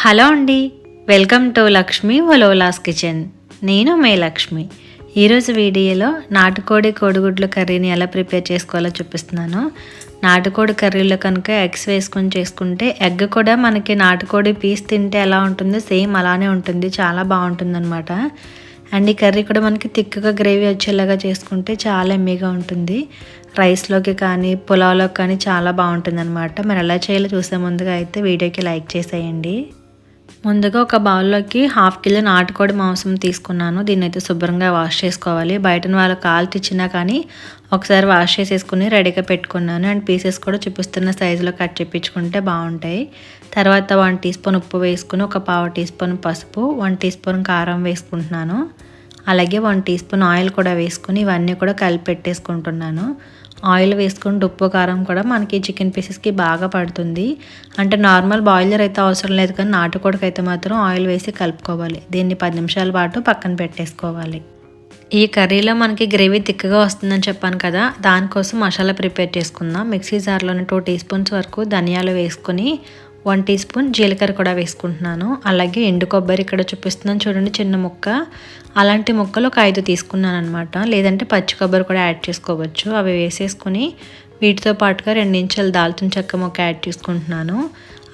Hello అండి. Welcome to Lakshmi ఒలోలాస్ kitchen. నేను మే లక్ష్మి. ఈరోజు వీడియోలో నాటుకోడి కోడిగుడ్ల కర్రీని ఎలా ప్రిపేర్ చేసుకోవాలో చూపిస్తున్నాను. నాటుకోడి కర్రీలో కనుక ఎగ్స్ వేసుకొని చేసుకుంటే ఎగ్ కూడా మనకి నాటుకోడి పీస్ తింటే ఎలా ఉంటుందో సేమ్ అలానే ఉంటుంది చాలా బాగుంటుంది అనమాట అండ్ ఈ కర్రీ కూడా మనకి తిక్కుగా గ్రేవీ వచ్చేలాగా చేసుకుంటే చాలా ఎమ్మీగా ఉంటుంది. రైస్లోకి కానీ పులావ్లోకి కానీ చాలా బాగుంటుంది అనమాట మరి ఎలా చేయాలో చూసే ముందుగా అయితే వీడియోకి లైక్ చేసేయండి. ముందుగా ఒక బౌల్లోకి హాఫ్ కిలో నాటుకోడి మాంసం తీసుకున్నాను. దీన్ని అయితే శుభ్రంగా వాష్ చేసుకోవాలి. బయట వాళ్ళు కాలు తెచ్చినా కానీ ఒకసారి వాష్ చేసేసుకుని రెడీగా పెట్టుకున్నాను. అండ్ పీసెస్ కూడా చూపిస్తున్న సైజులో కట్ చేయించుకుంటే బాగుంటాయి. తర్వాత వన్ టీ స్పూన్ ఉప్పు వేసుకుని ఒక పావు టీ స్పూన్ పసుపు వన్ టీ స్పూన్ కారం వేసుకుంటున్నాను. అలాగే వన్ టీ స్పూన్ ఆయిల్ కూడా వేసుకుని ఇవన్నీ కూడా కలిపి పెట్టేసుకుంటున్నాను. ఆయిల్ వేసుకుని ఉప్పు కారం కూడా మనకి చికెన్ పీసెస్కి బాగా పడుతుంది. అంటే నార్మల్ బాయిలర్ అయితే అవసరం లేదు కానీ నాటుకోడికి అయితే మాత్రం ఆయిల్ వేసి కలుపుకోవాలి. దీన్ని పది నిమిషాల పాటు పక్కన పెట్టేసుకోవాలి. ఈ కర్రీలో మనకి గ్రేవీ తిక్కగా వస్తుందని చెప్పాను కదా దానికోసం మసాలా ప్రిపేర్ చేసుకుందాం. మిక్సీ జార్లోని టూ టీ స్పూన్స్ వరకు ధనియాలు వేసుకొని వన్ టీ స్పూన్ జీలకర్ర కూడా వేసుకుంటున్నాను. అలాగే ఎండు కొబ్బరి ఇక్కడ చూపిస్తున్నాను చూడండి చిన్న ముక్క. అలాంటి ముక్కలు ఒక ఐదు తీసుకున్నాను అనమాట లేదంటే పచ్చి కొబ్బరి కూడా యాడ్ చేసుకోవచ్చు. అవి వేసేసుకుని వీటితో పాటుగా రెండు దాల్చిన చెక్క ముక్క యాడ్ చేసుకుంటున్నాను.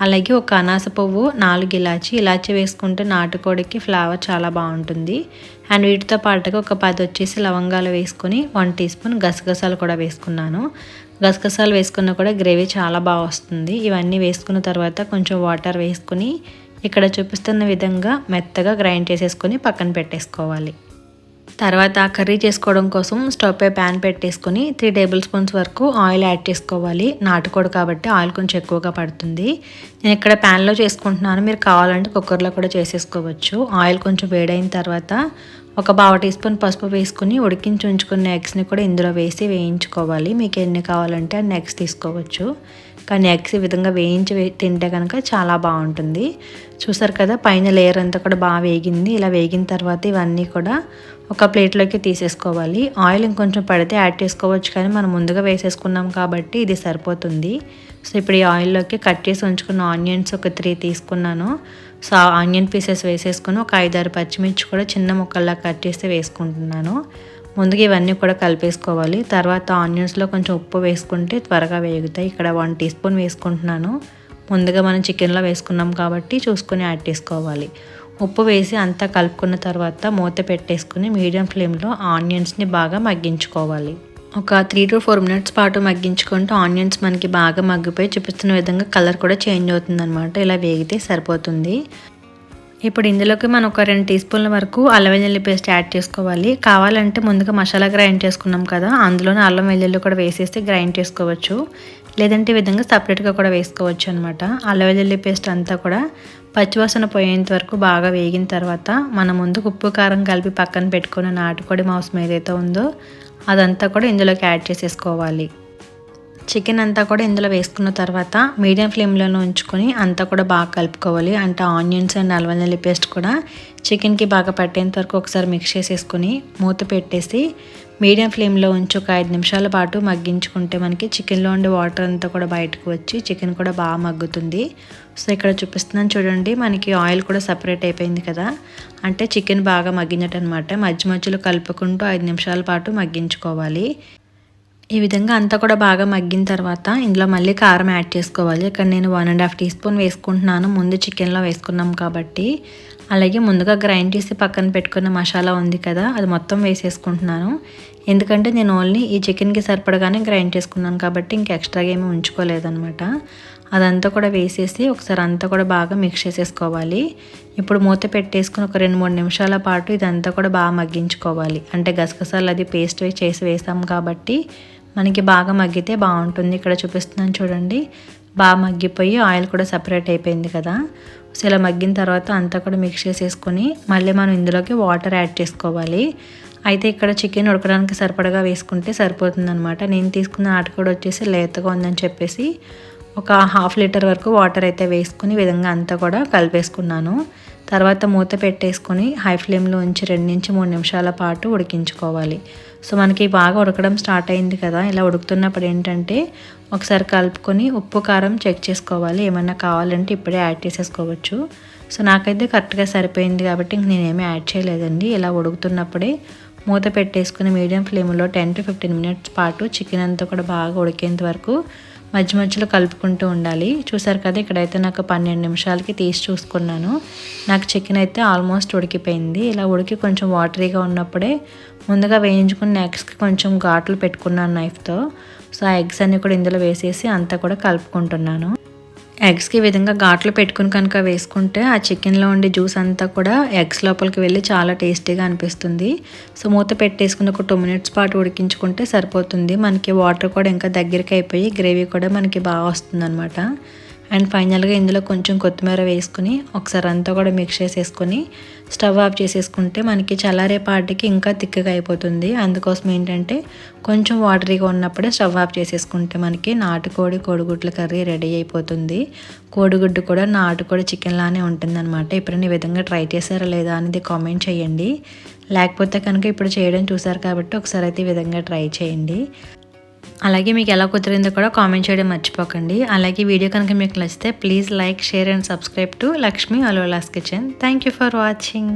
అలాగే ఒక అనాస పువ్వు నాలుగు ఇలాచి. ఇలాచి వేసుకుంటే నాటుకోడికి ఫ్లేవర్ చాలా బాగుంటుంది. అండ్ వీటితో పాటుగా ఒక పది వచ్చేసి లవంగాలు వేసుకొని వన్ టీ స్పూన్ గసగసాలు కూడా వేసుకున్నాను. గసగసాలు వేసుకున్న కూడా గ్రేవీ చాలా బాగా వస్తుంది. ఇవన్నీ వేసుకున్న తర్వాత కొంచెం వాటర్ వేసుకుని ఇక్కడ చూపిస్తున్న విధంగా మెత్తగా గ్రైండ్ చేసేసుకొని పక్కన పెట్టేసుకోవాలి. తర్వాత కర్రీ చేసుకోవడం కోసం స్టవ్ పై ప్యాన్ పెట్టేసుకొని త్రీ టేబుల్ స్పూన్స్ వరకు ఆయిల్ యాడ్ చేసుకోవాలి. నాటుకోడు కాబట్టి ఆయిల్ కొంచెం ఎక్కువగా పడుతుంది. నేను ఇక్కడ ప్యాన్లో చేసుకుంటున్నాను. మీరు కావాలంటే కుక్కర్లో కూడా చేసేసుకోవచ్చు. ఆయిల్ కొంచెం వేడైన తర్వాత ఒక బావ టీ స్పూన్ పసుపు వేసుకుని ఉడికించి ఉంచుకున్న ఎగ్స్ని కూడా ఇందులో వేసి వేయించుకోవాలి. మీకు ఎన్ని కావాలంటే అన్ని ఎగ్స్ తీసుకోవచ్చు. కానీ ఎగ్స్ ఈ విధంగా వేయించి తింటే కనుక చాలా బాగుంటుంది. చూసారు కదా పైన లేయర్ అంతా కూడా బాగా వేగింది. ఇలా వేగిన తర్వాత ఇవన్నీ కూడా ఒక ప్లేట్లోకి తీసేసుకోవాలి. ఆయిల్ ఇంకొంచెం పడితే యాడ్ చేసుకోవచ్చు కానీ మనం ముందుగా వేసేసుకున్నాం కాబట్టి ఇది సరిపోతుంది. సో ఇప్పుడు ఈ ఆయిల్లోకి కట్ చేసి ఉంచుకున్న ఆనియన్స్ ఒక త్రీ తీసుకున్నాను. సో ఆనియన్ పీసెస్ వేసేసుకుని ఒక ఐదారు పచ్చిమిర్చి కూడా చిన్న ముక్కల్లా కట్ చేసి వేసుకుంటున్నాను. ముందుగా ఇవన్నీ కూడా కలిపేసుకోవాలి. తర్వాత ఆనియన్స్లో కొంచెం ఉప్పు వేసుకుంటే త్వరగా వేగుతాయి. ఇక్కడ వన్ టీ స్పూన్ వేసుకుంటున్నాను. ముందుగా మనం చికెన్లో వేసుకున్నాం కాబట్టి చూసుకొని యాడ్ చేసుకోవాలి. ఉప్పు వేసి అంతా కలుపుకున్న తర్వాత మూత పెట్టేసుకుని మీడియం ఫ్లేమ్లో ఆనియన్స్ని బాగా మగ్గించుకోవాలి. ఒక త్రీ టు ఫోర్ మినిట్స్ పాటు మగ్గించుకుంటే ఆనియన్స్ మనకి బాగా మగ్గిపోయి చూపిస్తున్న విధంగా కలర్ కూడా చేంజ్ అవుతుంది అనమాట ఇలా వేగితే సరిపోతుంది. ఇప్పుడు ఇందులోకి మనం ఒక రెండు టీ స్పూన్ల వరకు అల్లం వెల్లుల్లి పేస్ట్ యాడ్ చేసుకోవాలి. కావాలంటే ముందుగా మసాలా గ్రైండ్ చేసుకున్నాం కదా అందులోనే అల్లం వెల్లుల్లి కూడా వేసేసి గ్రైండ్ చేసుకోవచ్చు. లేదంటే ఈ విధంగా సపరేట్గా కూడా వేసుకోవచ్చు అనమాట అల్లం వెల్లుల్లి పేస్ట్ అంతా కూడా పచ్చివాసన పోయేంత వరకు బాగా వేగిన తర్వాత మనం ముందు ఉప్పు కారం కలిపి పక్కన పెట్టుకున్న నాటుకోడి మాంసం ఏదైతే ఉందో అదంతా కూడా ఇందులోకి యాడ్ చేసేసుకోవాలి. చికెన్ అంతా కూడా ఇందులో వేసుకున్న తర్వాత మీడియం ఫ్లేమ్లో ఉంచుకొని అంతా కూడా బాగా కలుపుకోవాలి. అంటే ఆనియన్స్ అండ్ అల్వనల్లి పేస్ట్ కూడా చికెన్కి బాగా పట్టేంత వరకు ఒకసారి మిక్స్ చేసేసుకుని మూత పెట్టేసి మీడియం ఫ్లేమ్లో ఉంచి ఒక ఐదు నిమిషాల పాటు మగ్గించుకుంటే మనకి చికెన్లో ఉండే వాటర్ అంతా కూడా బయటకు వచ్చి చికెన్ కూడా బాగా మగ్గుతుంది. సో ఇక్కడ చూపిస్తున్నాను చూడండి మనకి ఆయిల్ కూడా సపరేట్ అయిపోయింది కదా. అంటే చికెన్ బాగా మగ్గినట్టు అనమాట మధ్య మధ్యలో కలుపుకుంటూ ఐదు నిమిషాల పాటు మగ్గించుకోవాలి. ఈ విధంగా అంతా కూడా బాగా మగ్గిన తర్వాత ఇందులో మళ్ళీ కారం యాడ్ చేసుకోవాలి. ఇక్కడ నేను one and half teaspoon వేసుకుంటున్నాను. ముందు చికెన్లో వేసుకున్నాం కాబట్టి. అలాగే ముందుగా గ్రైండ్ చేసి పక్కన పెట్టుకున్న మసాలా ఉంది కదా అది మొత్తం వేసేసుకుంటున్నాను. ఎందుకంటే నేను ఓన్లీ ఈ చికెన్కి సరిపడగానే గ్రైండ్ చేసుకున్నాను కాబట్టి ఇంక ఎక్స్ట్రాగా ఏమీ ఉంచుకోలేదనమాట అదంతా కూడా వేసేసి ఒకసారి అంతా కూడా బాగా మిక్స్ చేసేసుకోవాలి. ఇప్పుడు మూత పెట్టేసుకుని ఒక రెండు మూడు నిమిషాల పాటు ఇదంతా కూడా బాగా మగ్గించుకోవాలి. అంటే గసగసాలు అది పేస్ట్ చేసి వేసాం కాబట్టి మనకి బాగా మగ్గితే బాగుంటుంది. ఇక్కడ చూపిస్తున్నాను చూడండి. బాగా మగ్గిపోయి ఆయిల్ కూడా సపరేట్ అయిపోయింది కదా. సో ఇలా మగ్గిన తర్వాత అంతా కూడా మిక్స్ చేసేసుకొని మళ్ళీ మనం ఇందులోకి వాటర్ యాడ్ చేసుకోవాలి. అయితే ఇక్కడ చికెన్ ఉడకడానికి సరిపడగా వేసుకుంటే సరిపోతుందనమాట నేను తీసుకున్న కూడా వచ్చేసి లేతగా ఉందని చెప్పేసి ఒక హాఫ్ లీటర్ వరకు వాటర్ అయితే వేసుకుని విధంగా అంతా కూడా కలిపేసుకున్నాను. తర్వాత మూత పెట్టేసుకొని హై ఫ్లేమ్లో ఉంచి రెండు నుంచి మూడు నిమిషాల పాటు ఉడికించుకోవాలి. సో మనకి బాగా ఉడకడం స్టార్ట్ అయింది కదా. ఇలా ఉడుకుతున్నప్పుడు ఏంటంటే ఒకసారి కలుపుకొని ఉప్పు కారం చెక్ చేసుకోవాలి. ఏమన్నా కావాలంటే ఇప్పుడే యాడ్ చేసేసుకోవచ్చు. సో నాకైతే కరెక్ట్గా సరిపోయింది కాబట్టి ఇంక నేనేమీ యాడ్ చేయలేదండి. ఇలా ఉడుకుతున్నప్పుడే మూత పెట్టేసుకుని మీడియం ఫ్లేమ్లో టెన్ టు ఫిఫ్టీన్ మినిట్స్ పాటు చికెన్ అంతా కూడా బాగా ఉడికేంత వరకు మధ్య మధ్యలో కలుపుకుంటూ ఉండాలి. చూసారు కదా ఇక్కడైతే నాకు పన్నెండు నిమిషాలకి తీసి చూసుకున్నాను. నాకు చికెన్ అయితే ఆల్మోస్ట్ ఉడికిపోయింది. ఇలా ఉడికి కొంచెం వాటరీగా ఉన్నప్పుడే ముందుగా వేయించుకున్న ఎగ్స్కి కొంచెం ఘాట్లు పెట్టుకున్నాను నైఫ్తో సో ఆ ఎగ్స్ అన్నీ కూడా ఇందులో వేసేసి అంతా కూడా కలుపుకుంటున్నాను. ఎగ్స్కి ఈ విధంగా ఘాట్లు పెట్టుకుని కనుక వేసుకుంటే ఆ చికెన్లో ఉండే జ్యూస్ అంతా కూడా ఎగ్స్ లోపలికి వెళ్ళి చాలా టేస్టీగా అనిపిస్తుంది. సో మూత పెట్టేసుకుని ఒక టూ మినిట్స్ పాటు ఉడికించుకుంటే సరిపోతుంది. మనకి వాటర్ కూడా ఇంకా దగ్గరికి అయిపోయి గ్రేవీ కూడా మనకి బాగా వస్తుంది అనమాట అండ్ ఫైనల్గా ఇందులో కొంచెం కొత్తిమీర వేసుకుని ఒకసారి అంతా కూడా మిక్స్ చేసేసుకొని స్టవ్ ఆఫ్ చేసేసుకుంటే మనకి చల్లారే పాటికి ఇంకా తిక్కగా అయిపోతుంది. అందుకోసం ఏంటంటే కొంచెం వాటరీగా ఉన్నప్పుడే స్టవ్ ఆఫ్ చేసేసుకుంటే మనకి నాటుకోడి కోడిగుడ్ల కర్రీ రెడీ అయిపోతుంది. కోడిగుడ్డు కూడా నాటుకోడి చికెన్ లానే ఉంటుందన్నమాట. ఎప్పుడైనా ఈ విధంగా ట్రై చేశారా లేదా అనేది కామెంట్ చేయండి. లేకపోతే కనుక ఇప్పుడు చేయడం చూసారు కాబట్టి ఒకసారి అయితే ఈ విధంగా ట్రై చేయండి. అలాగే మీకు ఎలా కుదిరిందో కూడా కామెంట్ చేయడం మర్చిపోకండి. అలాగే వీడియో కనుక మీకు నచ్చితే please like share and subscribe to Lakshmi అలోలాస్ kitchen thank you for watching